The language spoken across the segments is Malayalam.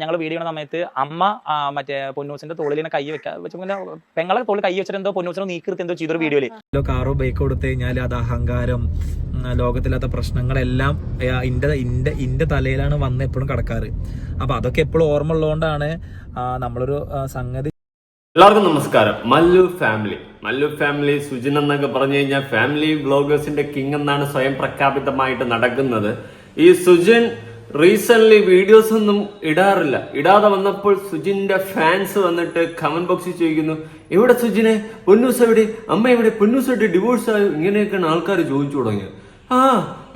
ഞങ്ങൾ വീഡിയോ ചെയ്യുന്ന സമയത്ത് അമ്മ മറ്റേ പൊന്നൂസിന്റെ തോളിൽ ഇങ്ങനെ കൈ വെക്കാൻ വെച്ചപ്പോൾ പെങ്ങളെ തോളിൽ കൈ വെച്ചിട്ട് എന്തോ പൊന്നൂസിനെ നീക്കിർത്തി എന്തോ ചെയ്തൊരു വീഡിയോയിൽ കാറോ ബൈക്ക് കൊടുത്തു കഴിഞ്ഞാൽ അത് അഹങ്കാരം ലോകത്തിലാത്ത ലോകത്തില്ലാത്ത പ്രശ്നങ്ങളെല്ലാം ഇന്റെ ഇന്റെ ഇന്റെ തലയിലാണ് വന്ന് എപ്പോഴും കിടക്കാറ്. അപ്പൊ അതൊക്കെ എപ്പോഴും ഓർമ്മ ഉള്ളതുകൊണ്ടാണ് നമ്മളൊരു സംഗതി എല്ലാവർക്കും നമസ്കാരം. മല്ലു ഫാമിലി മല്ലു ഫാമിലി സുജിൻ എന്നൊക്കെ പറഞ്ഞു കഴിഞ്ഞാൽ ഫാമിലി ബ്ലോഗേഴ്സിന്റെ കിങ് എന്നാണ് സ്വയം പ്രഖ്യാപിതമായിട്ട് നടക്കുന്നത്. ഈ സുജിൻ റീസെന്റ് വീഡിയോസ് ഒന്നും ഇടാറില്ല. ഇടാതെ വന്നപ്പോൾ സുജിന്റെ ഫാൻസ് വന്നിട്ട് കമന്റ് ബോക്സിൽ ചോദിക്കുന്നു എവിടെ സുജിനെ? പൊന്നൂസ് എവിടെ? അമ്മ എവിടെ? പൊന്നൂസ് ഡിവോഴ്സ് ആയോ? ഇങ്ങനെയൊക്കെയാണ് ആൾക്കാർ ചോദിച്ചു തുടങ്ങിയത്. ആ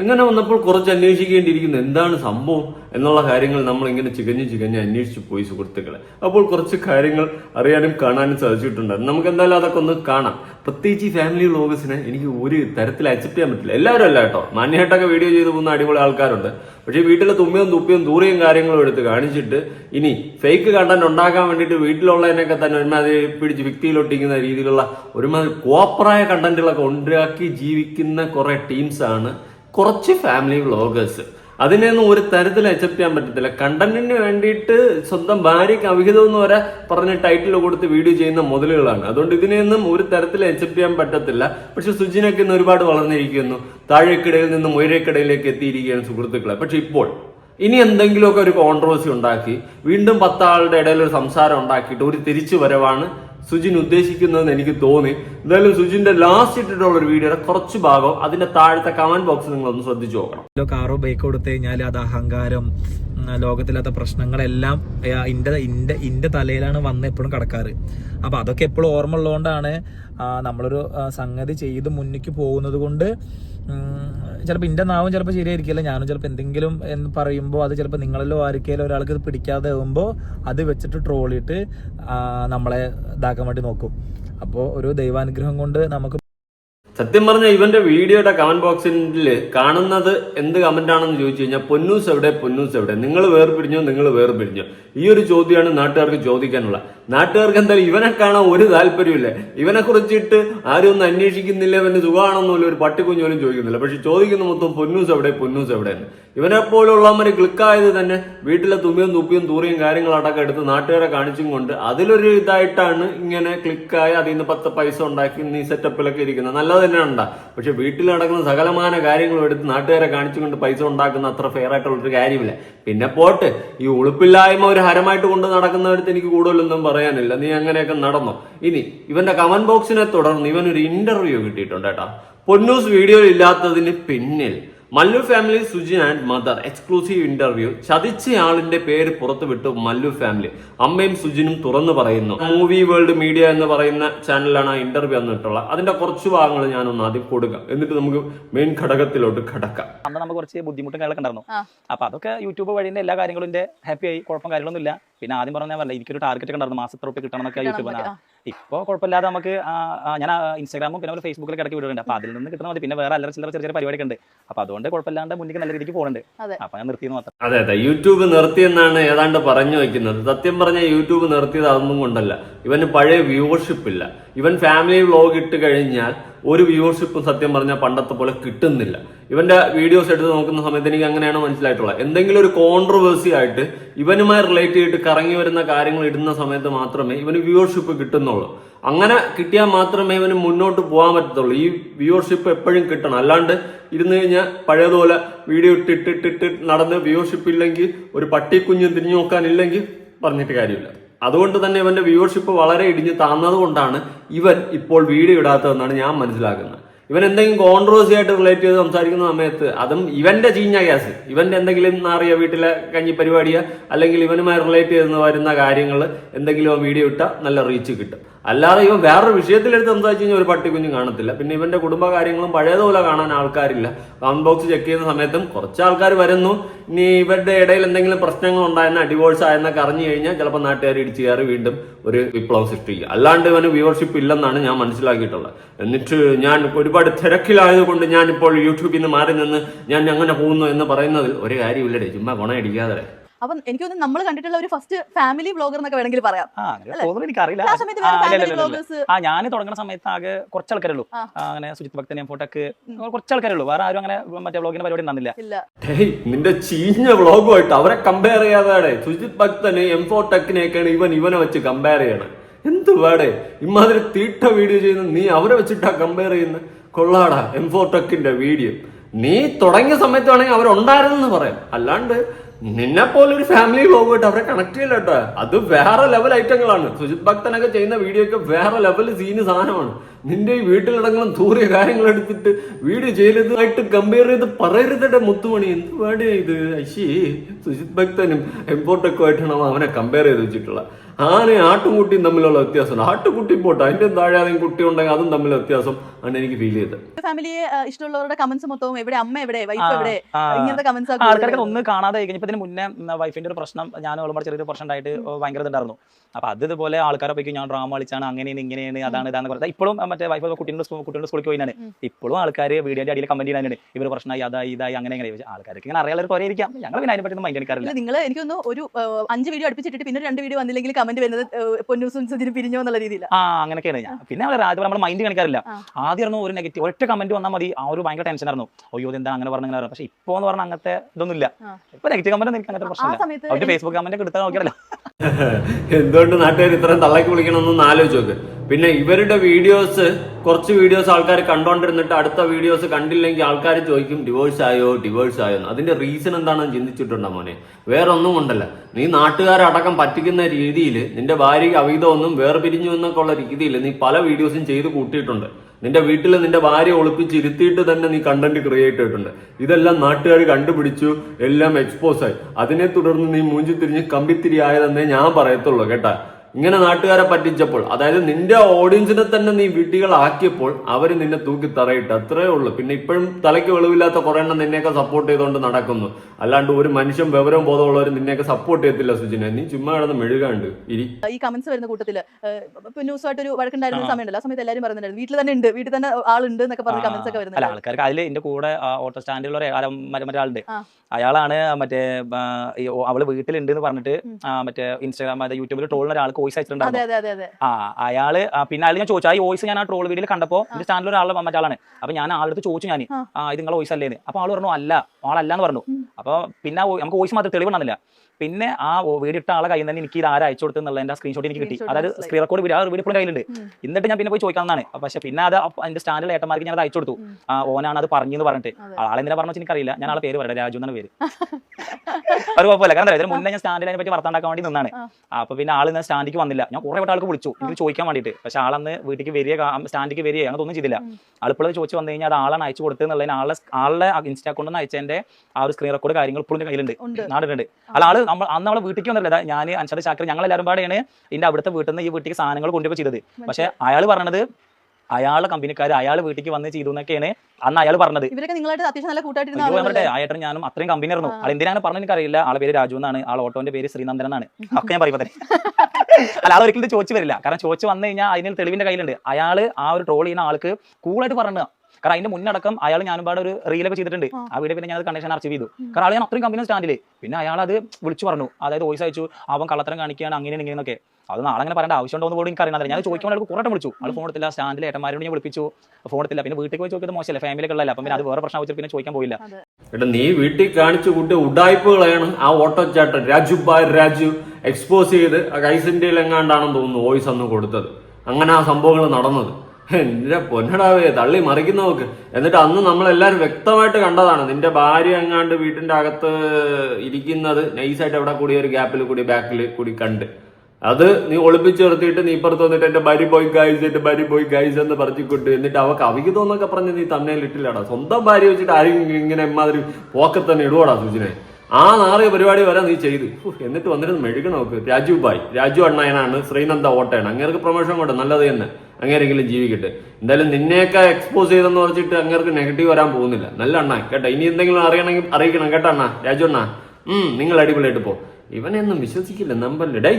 ഇങ്ങനെ വന്നപ്പോൾ കുറച്ച് അന്വേഷിക്കേണ്ടിയിരിക്കുന്നു. എന്താണ് സംഭവം എന്നുള്ള കാര്യങ്ങൾ നമ്മൾ ഇങ്ങനെ ചികഞ്ഞ് ചികഞ്ഞ് അന്വേഷിച്ച് പോയി സുഹൃത്തുക്കളെ. അപ്പോൾ കുറച്ച് കാര്യങ്ങൾ അറിയാനും കാണാനും സാധിച്ചിട്ടുണ്ട്. നമുക്ക് എന്തായാലും അതൊക്കെ ഒന്ന് കാണാം. പ്രത്യേകിച്ച് ഈ ഫാമിലി വ്ളോഗേഴ്സിനെ എനിക്ക് ഒരു തരത്തിൽ അക്സെപ്റ്റ് ചെയ്യാൻ പറ്റില്ല. എല്ലാവരും അല്ല കേട്ടോ. മാന്യമായിട്ടൊക്കെ വീഡിയോ ചെയ്ത് പോകുന്ന അടിപൊളി ആൾക്കാരുണ്ട്. പക്ഷേ വീട്ടിലെ തുമ്മിയും തുപ്പിയും ദൂരെയും കാര്യങ്ങളും എടുത്ത് കാണിച്ചിട്ട് ഇനി ഫേക്ക് കണ്ടന്റ് ഉണ്ടാക്കാൻ വേണ്ടിയിട്ട് വീട്ടിലുള്ളതിനൊക്കെ തന്നെ ഒരുമാതിരി പിടിച്ച് വ്യക്തിയിലൊട്ടിക്കുന്ന രീതിയിലുള്ള ഒരുമാതിരി കോപ്പറായ കണ്ടന്റുകളൊക്കെ ഉണ്ടാക്കി ജീവിക്കുന്ന കുറെ ടീംസ് ആണ് കുറച്ച് ഫാമിലി വ്ളോഗേഴ്സ് അതിനെയൊന്നും ഒരു തരത്തിൽ അക്സെപ്റ്റ് ചെയ്യാൻ പറ്റത്തില്ല. കണ്ടന്റിന് വേണ്ടിയിട്ട് സ്വന്തം ഭാര്യയ്ക്ക് അവിഹിതം എന്ന് വരെ പറഞ്ഞ് ടൈറ്റിൽ കൊടുത്ത് വീഡിയോ ചെയ്യുന്ന മുതലുകളാണ്. അതുകൊണ്ട് ഇതിനെയൊന്നും ഒരു തരത്തിൽ അക്സെപ്റ്റ് ചെയ്യാൻ പറ്റത്തില്ല. പക്ഷെ സുജിനൊക്കെ ഇന്ന് ഒരുപാട് വളർന്നിരിക്കുന്നു. താഴേക്കിടയിൽ നിന്നും ഉയരക്കിടയിലേക്ക് എത്തിയിരിക്കുകയാണ് സുഹൃത്തുക്കളെ. പക്ഷെ ഇപ്പോൾ ഇനി എന്തെങ്കിലുമൊക്കെ ഒരു കോൺട്രവേഴ്സി ഉണ്ടാക്കി വീണ്ടും പത്താളുടെ ഇടയിൽ ഒരു സംസാരം ഉണ്ടാക്കിയിട്ട് ഒരു തിരിച്ചു വരവാണ് സുജിൻ ഉദ്ദേശിക്കുന്നതെന്ന് എനിക്ക് തോന്നി. എന്തായാലും സുജിന്റെ ലാസ്റ്റ് ഇട്ടിട്ടുള്ള ഒരു വീഡിയോയുടെ കുറച്ച് ഭാഗം അതിന്റെ താഴത്തെ കമന്റ് ബോക്സ് നിങ്ങൾ ഒന്ന് ശ്രദ്ധിച്ചു നോക്കണം. കാറോ ബൈക്ക് കൊടുത്തു കഴിഞ്ഞാൽ അത് അഹങ്കാരം ലോകത്തിലാത്ത പ്രശ്നങ്ങളെല്ലാം ഇന്റെ ഇന്റെ ഇന്റെ തലയിലാണ് വന്ന് എപ്പോഴും കിടക്കാറ്. അപ്പൊ അതൊക്കെ എപ്പോഴും ഓർമ്മ ഉള്ളതുകൊണ്ടാണ് നമ്മളൊരു സംഗതി ചെയ്ത് മുന്നിക്ക് പോകുന്നത് കൊണ്ട് ചിലപ്പോൾ എന്റെ നാവും ചിലപ്പോൾ ശരിയായിരിക്കില്ല ഞാനും ചിലപ്പോൾ എന്തെങ്കിലും എന്ന് പറയുമ്പോൾ അത് ചിലപ്പോൾ നിങ്ങളിലോ ആർക്കെങ്കിലും ഒരാൾക്ക് ഇത് പിടിക്കാതെ ആകുമ്പോൾ അത് വെച്ചിട്ട് ട്രോളിയിട്ട് നമ്മളെ ഇതാക്കാൻ വേണ്ടി നോക്കും. അപ്പോൾ ഒരു ദൈവാനുഗ്രഹം കൊണ്ട് നമുക്ക് സത്യം പറഞ്ഞ ഇവന്റെ വീഡിയോയുടെ കമന്റ് ബോക്സിൽ കാണുന്നത് എന്ത് കമന്റ് ആണെന്ന് ചോദിച്ചു കഴിഞ്ഞാൽ പൊന്നൂസ് എവിടെ? പൊന്നൂസ് എവിടെ? നിങ്ങൾ വേർപിരിഞ്ഞോ നിങ്ങൾ വേർപിരിഞ്ഞോ. ഈ ഒരു ചോദ്യമാണ് നാട്ടുകാർക്ക് ചോദിക്കാനുള്ള. നാട്ടുകാർക്ക് എന്തായാലും ഇവനെ കാണാൻ ഒരു താല്പര്യമില്ല ഇവനെ കുറിച്ചിട്ട് ആരും ഒന്നും അന്വേഷിക്കുന്നില്ല ഇവന്റെ സുഖമാണെന്നില്ല ഒരു പട്ടിക്കുഞ്ഞു പോലും ചോദിക്കുന്നില്ല. പക്ഷെ ചോദിക്കുന്ന മൊത്തം പൊന്നൂസ് എവിടെ? പൊന്നൂസ് എവിടെ ഇവനെ പോലുള്ളവന്മാര് ക്ലിക്കായത് തന്നെ വീട്ടിലെ തുമ്പിയും തുപ്പിയും തൂറിയും കാര്യങ്ങളടക്കം എടുത്ത് നാട്ടുകാരെ കാണിച്ചും കൊണ്ട് അതിലൊരു ഇതായിട്ടാണ് ഇങ്ങനെ ക്ലിക്കായി അതിൽ നിന്ന് പത്ത് പൈസ ഉണ്ടാക്കി നീ സെറ്റപ്പിലൊക്കെ ഇരിക്കുന്നത്. നല്ലത് തന്നെ ഉണ്ടാ പക്ഷെ വീട്ടിൽ നടക്കുന്ന സകലമാന കാര്യങ്ങളും എടുത്ത് നാട്ടുകാരെ കാണിച്ചും കൊണ്ട് പൈസ ഉണ്ടാക്കുന്ന അത്ര ഫെയർ ആയിട്ടുള്ള ഒരു കാര്യമില്ല. പിന്നെ പോട്ട് ഈ ഉളുപ്പില്ലായ്മ ഒരു ഹരമായിട്ട് കൊണ്ട് നടക്കുന്നവർക്ക് എനിക്ക് കൂടുതലൊന്നും പറയാനില്ല. നീ അങ്ങനെയൊക്കെ നടന്നോ? ഇനി ഇവന്റെ കമന്റ് ബോക്സിനെ തുടർന്ന് ഇവനൊരു ഇന്റർവ്യൂ കിട്ടിയിട്ടുണ്ട് കേട്ടാ. പൊന്നൂസ് വീഡിയോ ഇല്ലാത്തതിന് പിന്നിൽ Mallu family Sujin and mother. Exclusive interview ചതിച്ചയാളിന്റെ പേര് പുറത്തുവിട്ടു മല്ലു ഫാമിലി. അമ്മയും സുജിനും തുറന്നു പറയുന്നു. മൂവി വേൾഡ് മീഡിയ എന്ന് പറയുന്ന ചാനലാണ് ആ ഇന്റർവ്യൂ വന്നിട്ടുള്ളത്. അതിന്റെ കുറച്ച് ഭാഗങ്ങൾ ഞാനൊന്ന് ആദ്യം കൊടുക്കാം. എന്നിട്ട് നമുക്ക് മെയിൻ ഘടകത്തിലോട്ട് കടക്കാം. അന്ന് നമുക്ക് കുറച്ച് ബുദ്ധിമുട്ടും കാര്യങ്ങളൊക്കെ ഉണ്ടായിരുന്നു. അപ്പൊ അതൊക്കെ യൂട്യൂബ് വഴി എല്ലാ കാര്യങ്ങളും ഹാപ്പി ആയി. കുഴപ്പം കാര്യങ്ങളൊന്നും ഇല്ല പിന്നെ ആദ്യം പറഞ്ഞാൽ പറഞ്ഞില്ല എനിക്കൊരു ടാർഗറ്റ് കണ്ടായിരുന്നു ഉണ്ടായിരുന്നു. മാസത്തെ റുപ്യ കിട്ടണം എന്നൊക്കെ. യൂട്യൂബ് ഇപ്പൊ കുഴപ്പമില്ലാതെ നമുക്ക് ഞാൻ ഇൻസ്റ്റാഗ്രാമും പിന്നെ ഫേസ്ബുക്കിലൊക്കെ ഇടയ്ക്ക് വിടുന്നുണ്ട്. അപ്പൊ അതിൽ നിന്ന് കിട്ടുന്ന മതി. പിന്നെ വേറെ അല്ലറ ചില്ലറ ചെറിയ ചെറിയ പരിപാടിയൊക്കെ ഉണ്ട്. അപ്പൊ അതുകൊണ്ട് കുഴപ്പമില്ലാണ്ട് മുന്നിൽ നല്ല രീതിക്ക് പോകുന്നുണ്ട് അതെ. അപ്പൊ ഞാൻ നിർത്തിയെന്ന് മാത്രം. അതെ അതെ. യൂട്യൂബ് നിർത്തി എന്നാണ് ഏതാണ്ട് പറഞ്ഞു വെക്കുന്നത്. സത്യം പറഞ്ഞ യൂട്യൂബ് നിർത്തിയത് അതൊന്നും കൊണ്ടല്ല. ഇവന് പഴയ വ്യൂവർഷിപ്പ് ഇല്ല ഇവൻ ഫാമിലി വ്ലോഗ് ഇട്ട് കഴിഞ്ഞാൽ ഒരു വ്യൂവർഷിപ്പും സത്യം പറഞ്ഞാൽ പണ്ടത്തെ പോലെ കിട്ടുന്നില്ല. ഇവന്റെ വീഡിയോസ് എടുത്ത് നോക്കുന്ന സമയത്ത് എനിക്ക് അങ്ങനെയാണ് മനസ്സിലായിട്ടുള്ളത്. എന്തെങ്കിലും ഒരു കോൺട്രവേഴ്സി ആയിട്ട് ഇവനുമായി റിലേറ്റ് ചെയ്തിട്ട് കറങ്ങി വരുന്ന കാര്യങ്ങൾ ഇടുന്ന സമയത്ത് മാത്രമേ ഇവന് വ്യൂവർഷിപ്പ് കിട്ടുന്നുള്ളൂ. അങ്ങനെ കിട്ടിയാൽ മാത്രമേ ഇവന് മുന്നോട്ട് പോകാൻ പറ്റത്തുള്ളൂ. ഈ വ്യൂവർഷിപ്പ് എപ്പോഴും കിട്ടണം. അല്ലാണ്ട് ഇരുന്ന് കഴിഞ്ഞാൽ പഴയതുപോലെ വീഡിയോ ഇട്ടിട്ടിട്ടിട്ട് നടന്ന് വ്യൂവർഷിപ്പ് ഇല്ലെങ്കിൽ ഒരു പട്ടിക്കുഞ്ഞ് തിരിഞ്ഞു നോക്കാനില്ലെങ്കിൽ പറഞ്ഞിട്ട് കാര്യമില്ല. അതുകൊണ്ട് തന്നെ ഇവന്റെ വ്യൂവർഷിപ്പ് വളരെ ഇടിഞ്ഞു താന്നതുകൊണ്ടാണ് ഇവൻ ഇപ്പോൾ വീഡിയോ ഇടാത്തതെന്നാണ് ഞാൻ മനസ്സിലാക്കുന്നത്. ഇവൻ എന്തെങ്കിലും കോൺട്രവേഴ്സി ആയിട്ട് റിലേറ്റ് ചെയ്ത് സംസാരിക്കുന്ന സമയത്ത് അതും ഇവന്റെ ചീഞ്ഞ ഗ്യാസ് ഇവന്റെ എന്തെങ്കിലും അറിയ വീട്ടിലെ കഞ്ഞി പരിപാടിയോ അല്ലെങ്കിൽ ഇവനുമായി റിലേറ്റ് ചെയ്ത് വരുന്ന കാര്യങ്ങൾ എന്തെങ്കിലും വീഡിയോ ഇട്ടാൽ നല്ല റീച്ച് കിട്ടും. അല്ലാതെ ഇവൻ വേറൊരു വിഷയത്തിലെടുത്ത് സംസാരിച്ചു കഴിഞ്ഞാൽ ഒരു പട്ടി പട്ടിക്കുഞ്ഞും കാണത്തില്ല. പിന്നെ ഇവന്റെ കുടുംബകാര്യങ്ങളും പഴയതുപോലെ കാണാൻ ആൾക്കാരില്ല. അൺബോക്സ് ബോക്സ് ചെക്ക് ചെയ്യുന്ന സമയത്തും കുറച്ച് ആൾക്കാർ വരുന്നു. ഇനി ഇവരുടെ ഇടയിൽ എന്തെങ്കിലും പ്രശ്നങ്ങൾ ഉണ്ടായെന്ന ഡിവോഴ്സ് ആയെന്നൊക്കെ അറിഞ്ഞു കഴിഞ്ഞാൽ ചിലപ്പോൾ നാട്ടുകാർ ഇടിച്ചു കയറി വീണ്ടും ഒരു വിപ്ലവം സൃഷ്ടിക്കുക. അല്ലാണ്ട് ഇവന് വ്യൂവർഷിപ്പ് ഇല്ലെന്നാണ് ഞാൻ മനസ്സിലാക്കിയിട്ടുള്ളത്. എന്നിട്ട് ഞാൻ ഒരുപാട് തിരക്കിലായതുകൊണ്ട് ഞാൻ ഇപ്പോൾ യൂട്യൂബിൽ നിന്ന് മാറി നിന്ന് ഞാൻ അങ്ങനെ പോകുന്നു എന്ന് പറയുന്നതിൽ ഒരു കാര്യമില്ലടേ. ചുമ്മാ ഗുണയടിക്കാതെ അപ്പം എനിക്ക് തോന്നുന്നു നമ്മൾ കണ്ടിട്ടുള്ള ഒരു ഫസ്റ്റ് ഫാമിലി ബ്ലോഗർ എന്നൊക്കെ വേണമെങ്കിൽ പറയാം. എനിക്കറിയില്ല. ആ ഞാൻ തുടങ്ങുന്ന സമയത്ത് ആകെ കുറച്ച് ആൾക്കാരുള്ളൂ അങ്ങനെ സുജിത് ഭക്തൻ ഫോട്ടോക്ക് കുറച്ച് ആൾക്കാരുള്ളൂ വേറെ ആരും അങ്ങനെ മറ്റേ വ്ളോഗിന്റെ പരിപാടി ഉണ്ടായിരുന്നില്ല ഇല്ല. ഹേയ് നിന്റെ ചീഞ്ഞ ബ്ലോഗുമായിട്ട് അവരെ കമ്പയർ ചെയ്യാതെ സുജിത് ഭക്തന് എം ഫോട്ടക്കിനെയൊക്കെയാണ് ഇവൻ ഇവനെ വെച്ച് കമ്പയർ ചെയ്യണം. എന്ത് വേടേ? ഇമാതിരി തീട്ട വീഡിയോ ചെയ്യുന്ന നീ അവരെ വെച്ചിട്ടാ കമ്പയർ ചെയ്യുന്ന? കൊള്ളാടാ എം ഫോർ ടെക്കിന്റെ വീഡിയോ നീ തുടങ്ങിയ സമയത്ത് വേണമെങ്കിൽ അവരുണ്ടായിരുന്നെന്ന് പറയാം. അല്ലാണ്ട് നിന്നെ പോലെ ഒരു ഫാമിലി വ്ളോഗുമായിട്ട് അവരെ കണക്ട് ചെയ്യില്ല കേട്ടോ. അത് വേറെ ലെവൽ ഐറ്റങ്ങളാണ് സുജിത് ഭക്തനൊക്കെ ചെയ്യുന്ന വീഡിയോ ഒക്കെ വേറെ ലെവൽ സീന് സാധനമാണ്. നിന്റെ ഈ വീട്ടിലടങ്ങണം തൂറിയ കാര്യങ്ങൾ എടുത്തിട്ട് വീട് ചെയ്തതുമായിട്ട് കമ്പയർ ചെയ്ത് പറയരുതട്ടെ മുത്തുമണി. എന്ത് വേടിയാ ഇത്? അശി സുജിത് ഭക്തനും എംപോർട്ടൊക്കെ ആയിട്ടാണ് അവനെ കമ്പയർ ചെയ്ത് വെച്ചിട്ടുള്ളത് ആനയും ആട്ടുംകുട്ടിയും തമ്മിലുള്ള വ്യത്യാസം. ആട്ടുകുട്ടി പോട്ടെ അതിന്റെ താഴെ ആദ്യം കുട്ടി ഉണ്ടെങ്കിൽ അതും തമ്മിൽ വ്യത്യാസം ആണ് എനിക്ക് ഫീൽ ചെയ്തത്. ഫാമിലിയെ ഇഷ്ടമുള്ളവരുടെ കമന്റ്സ് മൊത്തവും എവിടെ? അമ്മ എവിടെ? വൈഫ് എവിടെ? ഇങ്ങനത്തെ കമന്റ്സ് ആൾക്കാർക്ക് ഒന്ന് കാണാതെ കഴിഞ്ഞപ്പോൾ ഇതിന് മുന്നേ വൈഫിന്റെ ഒരു പ്രശ്നം ഞാനും ചെറിയൊരു പ്രശ്നം ഉണ്ടായിട്ട് ഭയങ്കര ഇതുണ്ടായിരുന്നു അപ്പൊ അത് ഇതുപോലെ ആൾക്കാരെ പോയി ഞാൻ ഡ്രാമ കളിച്ചാണ് അങ്ങനെയാണ് ഇങ്ങനെയാണ് അതാണ് ഇതാന്ന് പറഞ്ഞത് ഇപ്പോഴും മറ്റേ വൈഫ് കുട്ടീന്റെ കുട്ടിയുടെ സ്കൂളിൽ പോയിനാണ് ഇപ്പോഴും ആൾക്കാർ വീഡിയോന്റെ അടിയിൽ കമന്റ് ചെയ്യാനാണ് ഇവർ പ്രശ്നമായി അതായി ഇതായി അങ്ങനെ അങ്ങനെ ചോദിച്ചാൽ ആൾക്കാർക്ക് ഇങ്ങനെ അറിയാൻ കുറെ ഇരിക്കാം. ഞങ്ങൾ പിന്നെ അതിനെ പറ്റി മൈൻഡ് എടുക്കാറില്ല. നിങ്ങൾ എനിക്ക് ഒന്ന് ഒരു അഞ്ച് വീഡിയോ അടുപ്പിച്ചിട്ട് പിന്നെ രണ്ട് വീഡിയോ വന്നില്ലെങ്കിൽ കമന്റ് വരുന്നത് പൊന്നൂസും പിരിഞ്ഞോ എന്നുള്ള രീതിയിൽ ആ അങ്ങനെയൊക്കെയാണ്. ഞാൻ പിന്നെ രാജ്യം നമ്മൾ മൈൻഡ് കാണിക്കാറില്ല. ആദ്യം ആദ്യമായിരുന്നു ഒരു നെഗറ്റീവ് ഒറ്റ കമന്റ് വന്നാൽ മതി. ആ ഒരു ഭയങ്കര ടെൻഷൻ ആയിരുന്നു. അയ്യോ എന്താ അങ്ങനെ പറഞ്ഞു അങ്ങനെ പക്ഷേ ഇപ്പോ എന്ന് പറഞ്ഞാൽ അങ്ങനത്തെ ഇതൊന്നും ഇല്ല ഇപ്പൊ നെഗറ്റീവ് കമന്റ് എനിക്ക് അങ്ങനത്തെ ആ പ്രശ്നമില്ല. സമയത്ത് അവരുടെ ഫേസ്ബുക്ക് കമന്റ് ഒക്കെ എടുത്താൽ നോക്കിയാലോ. എന്തുകൊണ്ട് നാട്ടുകാർ ഇത്രയും തള്ളക്ക് വിളിക്കണമെന്നൊന്ന് ആലോചിച്ച് നോക്ക്. പിന്നെ ഇവരുടെ വീഡിയോസ് കുറച്ച് വീഡിയോസ് ആൾക്കാർ കണ്ടോണ്ടിരുന്നിട്ട് അടുത്ത വീഡിയോസ് കണ്ടില്ലെങ്കിൽ ആൾക്കാർ ചോദിക്കും ഡിവോഴ്സ് ആയോ? ഡിവോഴ്സ് ആയോ? അതിന്റെ റീസൺ എന്താണെന്ന് ചിന്തിച്ചിട്ടുണ്ടോ മോനെ? വേറെ ഒന്നും കൊണ്ടല്ല. നീ നാട്ടുകാരടക്കം പറ്റിക്കുന്ന രീതിയിൽ നിന്റെ ഭാര്യയ്ക്ക് അവിധമൊന്നും വേർപിരിഞ്ഞു എന്നൊക്കെ ഉള്ള രീതിയിൽ നീ പല വീഡിയോസും ചെയ്ത് കൂട്ടിയിട്ടുണ്ട്. നിന്റെ വീട്ടിൽ നിന്റെ ഭാര്യ ഒളിപ്പിച്ചിരുത്തിയിട്ട് തന്നെ നീ കണ്ടന്റ് ക്രിയേറ്റ് ചെയ്തിട്ടുണ്ട്. ഇതെല്ലാം നാട്ടുകാർ കണ്ടുപിടിച്ചു എല്ലാം എക്സ്പോസ് ആയി. അതിനെ തുടർന്ന് നീ മൂഞ്ചി തിരിഞ്ഞ് കമ്പിത്തിരി ആയതെന്നേ ഞാൻ പറയത്തുള്ളൂ കേട്ടാ. ഇങ്ങനെ നാട്ടുകാരെ പറ്റിച്ചപ്പോൾ അതായത് നിന്റെ ഓഡിയൻസിനെ തന്നെ നീ വീട്ടികളാക്കിയപ്പോൾ അവർ നിന്നെ തൂക്കി തറയിട്ട്. അത്രേ ഉള്ളൂ. പിന്നെ ഇപ്പോഴും തലയ്ക്ക് വെളിവില്ലാത്ത കുറെ എണ്ണം നിന്നെയൊക്കെ സപ്പോർട്ട് ചെയ്തുകൊണ്ട് നടക്കുന്നു. അല്ലാണ്ട് ഒരു മനുഷ്യൻ വിവരം ബോധമുള്ളവർ നിന്നെയൊക്കെ സപ്പോർട്ട് ചെയ്യത്തില്ല സുജിന. നീ ചുമ്മാ കിടന്ന് മെഴുകാണ്ട്. ഇരി. ഈ കമന്റ്സ് വരുന്ന കൂട്ടത്തിൽ പൊന്നൂസുമായിട്ട് ഒരു വഴക്കുണ്ടായിരുന്ന സമയമുണ്ടല്ലോ. ആ സമയത്ത് എല്ലാവരും പറയുന്നുണ്ടായിരുന്നു വീട്ടിൽ തന്നെ ഉണ്ട് വീട്ടിൽ തന്നെ ആളുണ്ട് എന്നൊക്കെ പറഞ്ഞ് കമന്റ്സ് ഒക്കെ അല്ല ആൾക്കാർക്ക് അതിൽ എന്റെ കൂടെ ആ, ഓട്ടോ സ്റ്റാൻഡിലുള്ള മറ്റൊരാളുണ്ട് അയാളാണ് മറ്റേ അവൾ വീട്ടിലുണ്ട് എന്ന് പറഞ്ഞിട്ട് മറ്റേ ഇൻസ്റ്റാഗ്രാം അതായത് യൂട്യൂബിൽ ട്രോളിന് ഒരാൾക്ക് വോയിസ് അയച്ചിട്ടുണ്ടായിരുന്നു. ആ അയാൾ പിന്നെ അയാൾ ഞാൻ ചോദിച്ചു ആ വോയിസ് ഞാൻ ആ ട്രോൾ വീഡിയോയിൽ കണ്ടപ്പോൾ എന്റെ ചാനലിൽ ഒരാൾ മറ്റാളാണ് അപ്പൊ ഞാൻ ആളെടുത്ത് ചോദിച്ചു ഞാൻ ആ. ഇത് നിങ്ങളെ വോയിസ് അല്ലേന്ന്. അപ്പൊ ആൾ പറഞ്ഞു അല്ല ആളല്ല എന്ന് പറഞ്ഞു അപ്പൊ പിന്നെ നമുക്ക് വോയിസ് മാത്രം തെളിവുണ്ടെന്നില്ല പിന്നെ ആ വീഡിയോ ഇട്ട ആളെ കയ്യിൽ തന്നെ എനിക്ക് ഇത് ആരാ അയച്ചു കൊടുത്തെന്നുള്ള എന്റെ സ്ക്രീൻഷോട്ട് എനിക്ക് കിട്ടി. അതായത്. സ്ക്രീൻ റെക്കോർഡ് വീഡിയോ ആ വീഡിയോ ഇപ്പോഴും കയ്യിലുണ്ട്. എന്നിട്ട് ഞാൻ പിന്നെ പോയി ചോദിക്കാവുന്നതാണ് പക്ഷെ പിന്നെ അത് എന്റെ സ്റ്റാൻഡിൽ ഏട്ടന്മാർക്ക് ഞാൻ അത് അയച്ചു കൊടുത്തു. ഓനാണ് അത് പറഞ്ഞെന്ന് പറഞ്ഞിട്ട്. ആളെ ആളെന്തിനാ പറഞ്ഞു എനിക്കറിയില്ല. ഞാൻ ആളെ പേര് പറയാം രാജു എന്നാണ് പേര്. അത് കുഴപ്പമില്ല. കാരണം മുന്നേ ഞാൻ സ്റ്റാൻഡിൽ അതിനെ പറ്റി വർത്താണ്ടാക്കാൻ വേണ്ടി നിന്നാണ്. അപ്പൊ പിന്നെ ആൾ ഇന്ന് സ്റ്റാൻഡിക്ക് വന്നില്ല. ഞാൻ കുറെ വട്ടം ആൾക്ക് വിളിച്ചു. എനിക്ക് ചോദിക്കാൻ വേണ്ടിയിട്ട്. പക്ഷെ ആളന്ന് വീട്ടിലേക്ക് വരിക സ്റ്റാൻഡിലേക്ക് വരിക അങ്ങനെ ഒന്നും ചെയ്തില്ല. ആളിപ്പോൾ ചോദിച്ചു വന്നു കഴിഞ്ഞാൽ അത് ആളാണ് അയച്ചു കൊടുത്തതെന്നുള്ളതിന് ആളെ ആളുടെ ഇൻസ്റ്റാ അക്കൗണ്ടിൽ നിന്ന് അയച്ചതിന്റെ ആ ഒരു സ്ക്രീൻ റെക്കോർഡ് കാര്യങ്ങൾ ഇപ്പോഴും എന്റെ കയ്യിലുണ്ട്. നാടിട്ടുണ്ട് അല്ല ആൾ നമ്മൾ അന്ന് നമ്മളെ വീട്ടിലേക്ക് വന്നില്ല. ഞാൻ അൻഷാദ് ചാക്കർ ഞങ്ങൾ എല്ലാവരും പാടെയാണ് ഇതിന്റെ അവിടുത്തെ വീട്ടിൽ നിന്ന് ഈ വീട്ടിലേക്ക് സാധനങ്ങൾ കൊണ്ടുപോയി ചെയ്തത്. പക്ഷെ അയാൾ പറഞ്ഞത് അയാളുടെ കമ്പനിക്കാർ അയാൾ വീട്ടിലേക്ക് വന്ന് ചെയ്തു എന്നൊക്കെയാണ് അന്ന് അയാൾ പറഞ്ഞത്. ആയേട്ടൻ ഞാനും അത്രയും കമ്പനി ആയിരുന്നു ആൾ എന്തിനാണ് പറഞ്ഞത് എനിക്കറിയില്ല. ആളെ പേര് രാജു എന്നാണ്. ആൾ ഓട്ടോന്റെ പേര് ശ്രീനന്ദൻ എന്നാണ്. ഒക്കെ ഞാൻ പറയുമ്പോൾ തന്നെ. അല്ല അത് ഒരിക്കലും ചോദിച്ചു വരില്ല. കാരണം ചോദിച്ചു വന്നു കഴിഞ്ഞാൽ അതിന് തെളിവിന്റെ കയ്യിലുണ്ട്. അയാൾ ആ ഒരു ട്രോൾ ചെയ്യുന്ന ആൾക്ക് കൂളായിട്ട് പറഞ്ഞു കാരണം അതിന്റെ മുന്നടക്കം അയാൾ ഞാനും പാടെ ഒരു റീലൊക്കെ ചെയ്തിട്ടുണ്ട്. ആ. വീഡിയോ പിന്നെ ഞാൻ കണ്ടീഷൻ അർച്ചീവ് ചെയ്തു. കാരണം അയാൾ ഞാൻ അത്രയും കമ്പനി സ്റ്റാൻഡിൽ പിന്നെ അയാൾ അത് വിളിച്ചു പറഞ്ഞു. അതായത് വോയിസ് അയച്ചു. അവൻ കള്ളത്തരം കാണിക്കുകയാണ് അങ്ങനെ ഇങ്ങനെയൊക്കെ അത് നാളെ അങ്ങനെ പറയേണ്ട ആവശ്യമുണ്ടോ എന്ന് പോലും എനിക്ക് അറിയാൻ ഞാൻ ചോദിക്കുമ്പോൾ അവർക്ക് കുറേ വിളിച്ചു. ആൾ ഫോൺ എടുത്തില്ല. സ്റ്റാൻഡിൽ ഏട്ടന്മാരോട് ഞാൻ വിളിപ്പിച്ചു. ഫോൺ എടുത്തില്ല. പിന്നെ വീട്ടിൽ പോയി ചോദിക്കുന്നത് മോശമല്ല? ഫാമിലി ഉള്ളതല്ല? അപ്പം പിന്നെ അത് വേറെ പ്രശ്നം വെച്ചിട്ട് പിന്നെ ചോദിക്കാൻ പോയില്ല. എടാ നീ വീട്ടിൽ കാണിച്ചു കൂട്ടിയ ഉഡായ്പകളാണ് ആ ഓട്ടോ ചാട്ടൻ രാജു ബായ് രാജു എക്സ്പോസ് ചെയ്ത് ആ കൈസിന്റെ എങ്ങാണ്ടാണെന്ന് തോന്നുന്നു വോയിസ് അന്ന് കൊടുത്തത്. അങ്ങനെ ആ സംഭവങ്ങൾ നടന്നത്. എന്റെ പൊന്നടാവേ തള്ളി മറിക്കുന്ന നോക്ക്. എന്നിട്ട് അന്ന് നമ്മളെല്ലാരും വ്യക്തമായിട്ട് കണ്ടതാണ് നിന്റെ ഭാര്യ എങ്ങാണ്ട് വീട്ടിന്റെ അകത്ത് ഇരിക്കുന്നത്. നൈസായിട്ട് എവിടെ കൂടി? ഒരു ഗ്യാപ്പിൽ കൂടി ബാക്കിൽ കൂടി കണ്ട്. അത് നീ ഒളിപ്പിച്ചു നിർത്തിയിട്ട് നീ ഇപ്പുറത്ത് വന്നിട്ട് എന്റെ ഭാര്യ പോയി ഗായ്സ് എന്റെ ഭാര്യ പോയി ഗായ്സ് എന്ന് പറഞ്ഞിക്കൊണ്ട് എന്നിട്ട് അവക്ക് അവിഹിതമെന്നൊക്കെ പറഞ്ഞ് നീ തന്നെ ഇട്ടില്ലടാ. സ്വന്തം ഭാര്യ വെച്ചിട്ട് ആരും ഇങ്ങനെ എമ്മാതിരി പോക്കറ്റ് തന്നെ ഇടുവാടാ സുജിനെ ആ നാറിയ പരിപാടി വരെ നീ ചെയ്തു. എന്നിട്ട് വന്നിട്ട് മെഴുകണം നോക്ക്. രാജു ബായ്. രാജു അണ്ണയനാണ് ശ്രീനന്ദ ഓട്ടയാണ് അങ്ങേർക്ക് പ്രൊമോഷൻ കൊണ്ട് നല്ലത് തന്നെ. അങ്ങേരെങ്കിലും ജീവിക്കട്ടെ. എന്തായാലും നിന്നെയൊക്കെ എക്സ്പോസ് ചെയ്തെന്ന് പറഞ്ഞിട്ട് അങ്ങേർക്ക് നെഗറ്റീവ് വരാൻ പോകുന്നില്ല. നല്ല അണ്ണ. കേട്ടോ ഇനി എന്തെങ്കിലും അറിയണമെങ്കിൽ അറിയിക്കണം. കേട്ടോ അണ്ണ. രാജു അണ്ണ. ഉം നിങ്ങൾ അടിപൊളിയായിട്ട് പോ. ഇവനെയൊന്നും വിശ്വസിക്കില്ല. നമ്പല്ലേ. ഡേ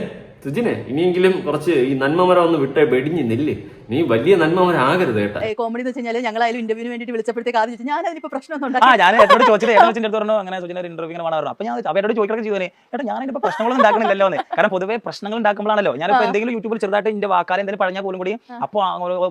സുജിനെ ഇനിയെങ്കിലും കുറച്ച് ഈ നന്മമരം ഒന്ന് വിട്ട് വെടിഞ്ഞ് നില്ല്. നീ വലിയ നന്മമരാകരുത് കേട്ടാ. കോമഡി എന്ന് വെച്ച് കഴിഞ്ഞാൽ ഞങ്ങളായാലും ഇന്റർവ്യൂവിന് വേണ്ടി വിളിച്ചപ്പോഴത്തേക്ക് ആദ്യം ചോദിച്ചു ഞാൻ അതിനിപ്പോ പ്രശ്നമൊന്നും ആ ഞാൻ എന്നോട് ചോദിച്ചത് പറഞ്ഞു? അങ്ങനെ സുജിനെ ഒരു ഇന്റർവ്യൂ വേണം പറഞ്ഞു. അപ്പൊ ഞാൻ അവരോട് ചോദിക്കൊക്കെ ചെയ്തേ ഏട്ടാ ഞാൻ ഇപ്പൊ പ്രശ്നങ്ങളൊന്നും ഉണ്ടാക്കണില്ലല്ലോ എന്ന്. കാരണം പൊതുവെ പ്രശ്നങ്ങൾ ഉണ്ടാക്കുമ്പോഴാണല്ലോ. ഞാനിപ്പോ എന്തെങ്കിലും യൂട്യൂബിൽ ചെറുതായിട്ട് എന്റെ വാക്കാരെ എന്തെങ്കിലും പറഞ്ഞാൽ പോലും കൂടി അപ്പോൾ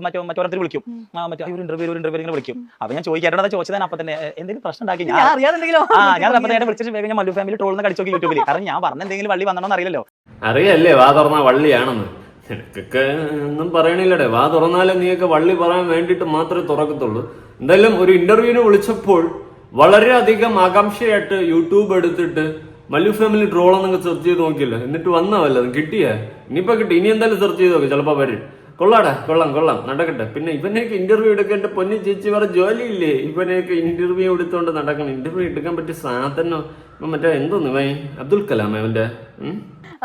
മറ്റോ മറ്റോരത്തിൽ വിളിക്കും. മറ്റേ ഒരു ഇന്റർവ്യൂ ഒരു ഇന്റർവ്യൂ ഇങ്ങനെ വിളിക്കും. അപ്പൊ ഞാൻ ചോദിക്കാട്ടോ ചോദിച്ചത് അപ്പൊ തന്നെ എന്തെങ്കിലും പ്രശ്നം ഉണ്ടാക്കി? ഞാൻ ആ ഞാൻ അപ്പൊ തന്നെ വിളിച്ചിട്ട് വേഗം ഞാൻ മല്ലു ഫാമിലി ട്രോൾ കടിച്ചോക്കി യൂട്യൂബിൽ കാരണം ഞാൻ പറഞ്ഞ എന്തെങ്കിലും വള്ളി വന്നോ അറിയില്ലല്ലോ. അറിയല്ലേ വാ തുറന്ന വള്ളിയാണെന്ന്. നിനക്കൊക്കെ ഒന്നും പറയണില്ലടേ വാ തുറന്നാലേ നീയൊക്കെ വള്ളി പറയാൻ വേണ്ടിയിട്ട് മാത്രമേ തുറക്കത്തുള്ളൂ. എന്തായാലും ഒരു ഇന്റർവ്യൂവിന് വിളിച്ചപ്പോൾ വളരെയധികം ആകാംക്ഷയായിട്ട് യൂട്യൂബ് എടുത്തിട്ട് മല്ലു ഫാമിലി ട്രോൾ എന്നൊക്കെ സെർച്ച് ചെയ്ത് നോക്കിയില്ല. എന്നിട്ട് വന്നാവല്ലോ കിട്ടിയ കിട്ടിയേ? ഇനിയിപ്പോ കിട്ടി ഇനി എന്തായാലും സെർച്ച് ചെയ്ത് നോക്കി ചിലപ്പോ വരും. കൊള്ളാടാ കൊള്ളാം കൊള്ളാം. നടക്കട്ടെ. പിന്നെ ഇവനെയൊക്കെ ഇന്റർവ്യൂ എടുക്കേണ്ട പൊന്നി ചേച്ചി വേറെ ജോലിയില്ലേ? ഇവനെയൊക്കെ ഇന്റർവ്യൂ എടുത്തോണ്ട് നടക്കണം. ഇന്റർവ്യൂ എടുക്കാൻ പറ്റിയ സാധനം മറ്റേ എന്തോന്ന് ഇവൻ? അബ്ദുൽ കലാം അവന്റെ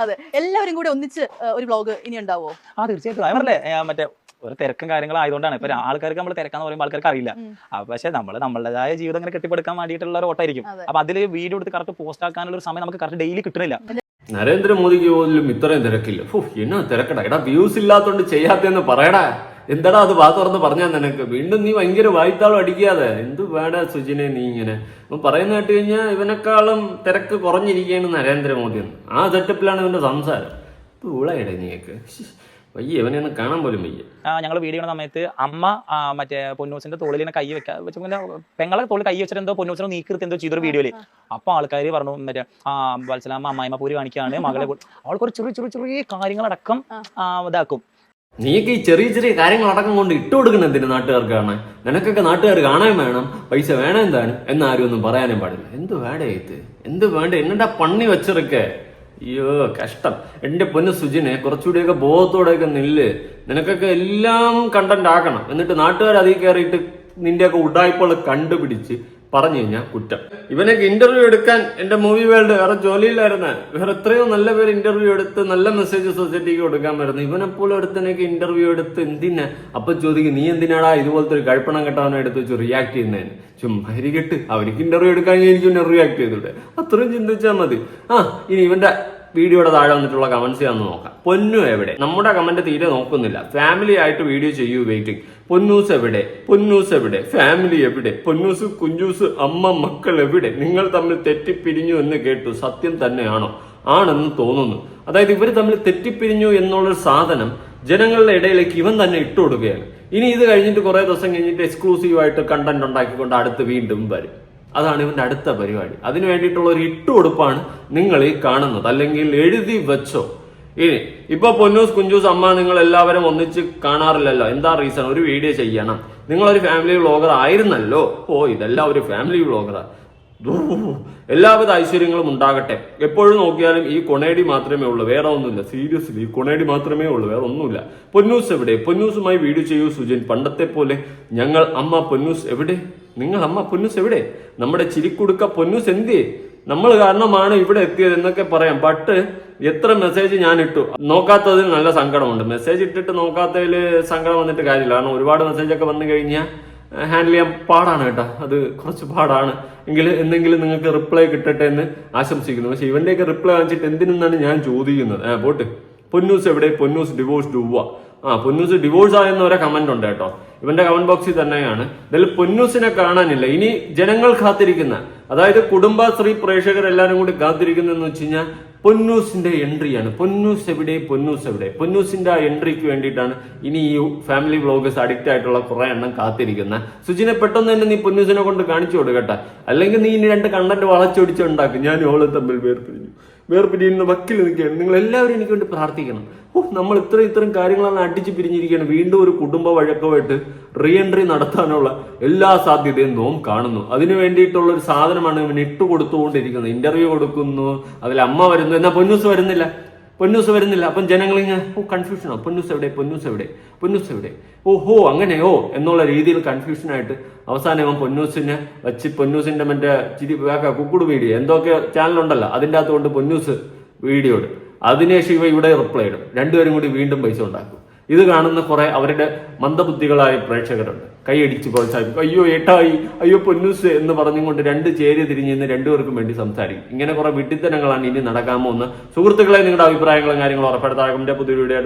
അതെ. എല്ലാവരും കൂടെ ഒന്നിച്ച് ഒരു വ്ലോഗ് ഇനി ഉണ്ടാവോ? ആ തീർച്ചയായിട്ടും. മറ്റേ ഒരു തിരക്കും കാര്യങ്ങളും ആയതുകൊണ്ടാണ്. ഇപ്പൊ ആൾക്കാർക്ക് നമ്മൾ തിരക്കാന്ന് പറയുമ്പോൾ ആൾക്കാർക്ക് അറിയില്ല. പക്ഷെ നമ്മൾ നമ്മളുടേതായ ജീവിതം ഇങ്ങനെ കെട്ടിപ്പടുക്കാൻ വേണ്ടിയിട്ടുള്ള ഒരു ഓട്ടായിരിക്കും. അപ്പൊ അതിൽ വീഡിയോ എടുത്ത് കറക്റ്റ് പോസ്റ്റ് ആക്കാനുള്ള ഒരു സമയം നമുക്ക് കറക്റ്റ് ഡെയിലി കിട്ടുന്നില്ല നരേന്ദ്രമോദിക്ക് പോലും ഇത്രയും തിരക്കില്ല. ഫു എന്നാ തിരക്കടാ. എടാ വ്യൂസ് ഇല്ലാത്തോണ്ട് ചെയ്യാത്തെന്ന് പറയടാ. എന്താടാ അത് വാ തുറന്ന് പറഞ്ഞാ നിനക്ക്? വീണ്ടും നീ ഭയങ്കര വായ്ത്താളം അടിക്കാതെ. എന്ത് വേടാ സുജിനെ നീ ഇങ്ങനെ? അപ്പം പറയുന്ന കേട്ട് കഴിഞ്ഞാൽ ഇവനെക്കാളും തിരക്ക് കുറഞ്ഞിരിക്കുകയാണ് നരേന്ദ്രമോദി എന്ന്. ആ സെറ്റപ്പിലാണ് ഇവന്റെ സംസാരം. ഊളയുടെ നീയൊക്കെ. ശ്ശ്. വയ്യ കാണാൻ പോലും വയ്യ. ഞങ്ങൾ വീഡിയോ ചെയ്യുന്ന സമയത്ത് അമ്മ ആ, മറ്റേ പൊന്നൂസിന്റെ തോളിൽ ഇങ്ങനെ കൈ വെക്കാൻ വെച്ച് പിന്നെ പെങ്ങളെ തോളിൽ കൈ വെച്ചിട്ട് എന്തോ പൊന്നൂസിനെ നീക്കിർത്തി എന്തോ ചെയ്തൊരു വീഡിയോയിൽ അപ്പൊ ആൾക്കാർ പറഞ്ഞു മറ്റേ ആ വത്സലാമ്മ അമ്മായിമ്മ പൂരി കാണിക്കാണ് മകളെ അവൾക്ക് ഒരു ചെറിയ ചെറിയ ചെറിയ കാര്യങ്ങളടക്കം ആ, ഇതാക്കും. നീക്ക് ഈ ചെറിയ ചെറിയ കാര്യങ്ങളടക്കം കൊണ്ട് ഇട്ട് കൊടുക്കണം എന്തിന് നാട്ടുകാർക്ക് കാണാൻ നിനക്കൊക്കെ നാട്ടുകാർ കാണാൻ വേണം പൈസ വേണം എന്താണ്? എന്നാരും ഒന്നും പറയാനും പാടില്ല. എന്ത് വേണ്ട ഇത്? എന്ത് വേണ്ട? എന്നടാ പണ്ണി വെച്ചിറക്കേ? അയ്യോ കഷ്ടം. എന്റെ പൊന്ന് സുജിനെ കുറച്ചുകൂടിയൊക്കെ ബോധത്തോടെയൊക്കെ നില്ല്. നിനക്കൊക്കെ എല്ലാം കണ്ടന്റ് ആക്കണം. എന്നിട്ട് നാട്ടുകാർ അതിൽ കയറിയിട്ട് നിന്റെയൊക്കെ ഉടായ്പകൾ കണ്ടുപിടിച്ച് പറഞ്ഞു കഴിഞ്ഞാൽ കുറ്റം. ഇവനൊക്കെ ഇന്റർവ്യൂ എടുക്കാൻ എന്റെ മൂവി വേൾഡ് വേറെ ജോലിയിലായിരുന്ന വേറെ എത്രയോ നല്ല പേര് ഇന്റർവ്യൂ എടുത്ത് നല്ല മെസ്സേജ് സൊസൈറ്റിക്ക് കൊടുക്കാൻ വരുന്നു. ഇവനെപ്പോലെ ഒരുത്തനൊക്കെ ഇന്റർവ്യൂ എടുത്ത് എന്തിനാ? അപ്പൊ ചോദിക്കും നീ എന്തിനാടാ ഇതുപോലത്തെ ഒരു കഴിപ്പണം കെട്ടവനെ എടുത്ത് വെച്ച് റിയാക്ട് ചെയ്യുന്നതിന് ചുമ്മാ ഇരിക്കട്ട്. അവർക്ക് ഇന്റർവ്യൂ എടുക്കാൻ എനിക്ക് റിയാക്ട് ചെയ്തൂടെ. അത്രയും ചിന്തിച്ചാൽ മതി. ആ ഇനി ഇവന്റെ വീഡിയോയുടെ താഴെ വന്നിട്ടുള്ള കമന്റ്സ് ഞാൻ നോക്കാം. പൊന്നു എവിടെ? നമ്മുടെ കമന്റ് തീരെ നോക്കുന്നില്ല. ഫാമിലി ആയിട്ട് വീഡിയോ ചെയ്യൂ വെയിറ്റിംഗ് പൊന്നൂസ് എവിടെ? പൊന്നൂസ് എവിടെ? ഫാമിലി എവിടെ? പൊന്നൂസ് കുഞ്ഞൂസ് അമ്മ മക്കൾ എവിടെ? നിങ്ങൾ തമ്മിൽ തെറ്റിപ്പിരിഞ്ഞു എന്ന് കേട്ടു. സത്യം തന്നെയാണോ? ആണെന്ന് തോന്നുന്നു. അതായത് ഇവർ തമ്മിൽ തെറ്റിപ്പിരിഞ്ഞു എന്നുള്ള സാധനം ജനങ്ങളുടെ ഇടയിലേക്ക് ഇവൻ തന്നെ ഇട്ടുകൊടുക്കുകയാണ്. ഇനി ഇത് കഴിഞ്ഞിട്ട് കുറെ ദിവസം കഴിഞ്ഞിട്ട് എക്സ്ക്ലൂസീവായിട്ട് കണ്ടന്റ് ഉണ്ടാക്കിക്കൊണ്ട് അടുത്ത് വീണ്ടും വരും. അതാണ് ഇവന്റെ അടുത്ത പരിപാടി. അതിനു വേണ്ടിയിട്ടുള്ള ഒരു ഇട്ടുകൊടുപ്പാണ് നിങ്ങൾ ഈ കാണുന്നത്. അല്ലെങ്കിൽ എഴുതി വെച്ചോ. ഇനി ഇപ്പൊ പൊന്നൂസ് കുഞ്ചൂസ് അമ്മ നിങ്ങൾ എല്ലാവരും ഒന്നിച്ച് കാണാറില്ലല്ലോ. എന്താ റീസൺ ഒരു വീഡിയോ ചെയ്യണം. നിങ്ങളൊരു ഫാമിലി വ്ളോഗർ ആയിരുന്നല്ലോ? ഓ ഇതെല്ലാം ഒരു ഫാമിലി വ്ളോഗറാ എല്ലാവിധ ഐശ്വര്യങ്ങളും ഉണ്ടാകട്ടെ. എപ്പോഴും നോക്കിയാലും ഈ കൊണേടി മാത്രമേ ഉള്ളൂ. വേറെ ഒന്നുമില്ല. സീരിയസ്ലി കൊണേടി മാത്രമേ ഉള്ളൂ. വേറെ ഒന്നുമില്ല. പൊന്നൂസ് എവിടെ? പൊന്നൂസുമായി വീഡിയോ ചെയ്യൂ സുജിൻ. പണ്ടത്തെ പോലെ ഞങ്ങൾ അമ്മ പൊന്നൂസ് എവിടെ? നിങ്ങൾ അമ്മ പൊന്നൂസ് എവിടെ? നമ്മുടെ ചിരിക്കുടുക്ക പൊന്നൂസ് എന്തിയേ? നമ്മൾ കാരണമാണ് ഇവിടെ എത്തിയത് എന്നൊക്കെ പറയാം. ബട്ട് എത്ര മെസ്സേജ് ഞാൻ ഇട്ടു. നോക്കാത്തതിൽ നല്ല സങ്കടമുണ്ട്. മെസ്സേജ് ഇട്ടിട്ട് നോക്കാത്തതിൽ സങ്കടം വന്നിട്ട് കാര്യമില്ല. കാരണം ഒരുപാട് മെസ്സേജ് ഒക്കെ വന്നു കഴിഞ്ഞാൽ ഹാൻഡിൽ ചെയ്യാൻ പാടാണ് കേട്ടോ. അത് കുറച്ച് പാടാണ്. എങ്കിൽ എന്തെങ്കിലും നിങ്ങൾക്ക് റിപ്ലൈ കിട്ടട്ടെ എന്ന് ആശംസിക്കുന്നു. പക്ഷെ ഇവന്റെയൊക്കെ റിപ്ലൈ വാങ്ങിച്ചിട്ട് എന്തിനെന്നാണ് ഞാൻ ചോദിക്കുന്നത്? ആ പോട്ട്. പൊന്നൂസ് എവിടെ? പൊന്നൂസ് ഡിവോഴ്സ് ഡുവ ആ പൊന്നൂസ് ഡിവോഴ്സ് ആയെന്ന് ഒരു കമന്റ് ഉണ്ട് കേട്ടോ. ഇവന്റെ കമന്റ് ബോക്സിൽ തന്നെയാണ്. ഇതിൽ പൊന്നൂസിനെ കാണാനില്ല. ഇനി ജനങ്ങൾ കാത്തിരിക്കുന്ന അതായത് കുടുംബശ്രീ പ്രേക്ഷകർ എല്ലാവരും കൂടി കാത്തിരിക്കുന്നതെന്ന് വെച്ച് കഴിഞ്ഞാൽ പൊന്നൂസിന്റെ എൻട്രിയാണ് പൊന്നൂസ് എവിടെ? പൊന്നൂസ് എവിടെ? പൊന്നൂസിന്റെ ആ എൻട്രിക്ക് വേണ്ടിയിട്ടാണ് ഇനി ഈ ഫാമിലി വ്ളോഗേഴ്സ് അഡിക്റ്റ് ആയിട്ടുള്ള കുറെ എണ്ണം കാത്തിരിക്കുന്ന. സുജിനെ പെട്ടെന്ന് തന്നെ നീ പൊന്നൂസിനെ കൊണ്ട് കാണിച്ചു കൊടുക്കട്ടെ. അല്ലെങ്കിൽ നീ ഇനി രണ്ട് കണ്ടന്റ് വളച്ചൊടിച്ചുണ്ടാക്കും ഞാൻ ഓളെ തമ്മിൽ വേർപിരിഞ്ഞു. വേർപിരിയുന്ന വക്കിൽ നിൽക്കുകയാണ്. നിങ്ങൾ എല്ലാവരും എനിക്ക് വേണ്ടി പ്രാർത്ഥിക്കണം. ഓ നമ്മൾ ഇത്രയും ഇത്രയും കാര്യങ്ങളാണ് അടിച്ച് പിരിഞ്ഞിരിക്കുകയാണ്. വീണ്ടും ഒരു കുടുംബ വഴക്കമായിട്ട് റീ എൻട്രി നടത്താനുള്ള എല്ലാ സാധ്യതയും നോം കാണുന്നു. അതിനു വേണ്ടിയിട്ടുള്ള ഒരു സാധനമാണ് ഇവന് ഇട്ട് കൊടുത്തുകൊണ്ടിരിക്കുന്നത് ഇന്റർവ്യൂ കൊടുക്കുന്നു. അതിൽ അമ്മ വരുന്നു. എന്നാ പൊന്നൂസ് വരുന്നില്ല. പൊന്നൂസ് വരുന്നില്ല. അപ്പം ജനങ്ങൾ ഇങ്ങനെ ഓ കൺഫ്യൂഷനോ പൊന്നൂസ് എവിടെ? പൊന്നൂസ് എവിടെ? പൊന്നൂസ് എവിടെ? ഓഹോ അങ്ങനെയോ? എന്നുള്ള രീതിയിൽ കൺഫ്യൂഷനായിട്ട് അവസാനം ഇവൻ പൊന്നൂസിനെ വെച്ച് പൊന്നൂസിന്റെ മറ്റേ ചിരി കുക്കുട് വീഡിയോ. എന്തൊക്കെ ചാനലുണ്ടല്ലോ അതിന്റെ അകത്തുകൊണ്ട് പൊന്നൂസ് വീഡിയോ ഇടും. അതിനുശേഷം ഇവ ഇവിടെ റിപ്ലൈ ഇടും. രണ്ടുപേരും കൂടി വീണ്ടും പൈസ ഉണ്ടാക്കും. ഇത് കാണുന്ന കുറെ അവരുടെ മന്ദബുദ്ധികളായ പ്രേക്ഷകരുണ്ട്. കൈയടിച്ച് പ്രോത്സാഹിപ്പിക്കും. അയ്യോ ഏട്ടായി അയ്യോ പൊന്നൂസ് എന്ന് പറഞ്ഞുകൊണ്ട് രണ്ട് ചേരി തിരിഞ്ഞ് ഇന്ന് രണ്ടുപേർക്കും വേണ്ടി സംസാരിക്കും. ഇങ്ങനെ കുറെ വിഡിത്തനങ്ങളാണ് ഇനി നടക്കാമോ എന്ന് സുഹൃത്തുക്കളെ നിങ്ങളുടെ അഭിപ്രായങ്ങളും കാര്യങ്ങളും ഉറപ്പെടുത്താകുമ്പോൾ പുതിയ വീഡിയോ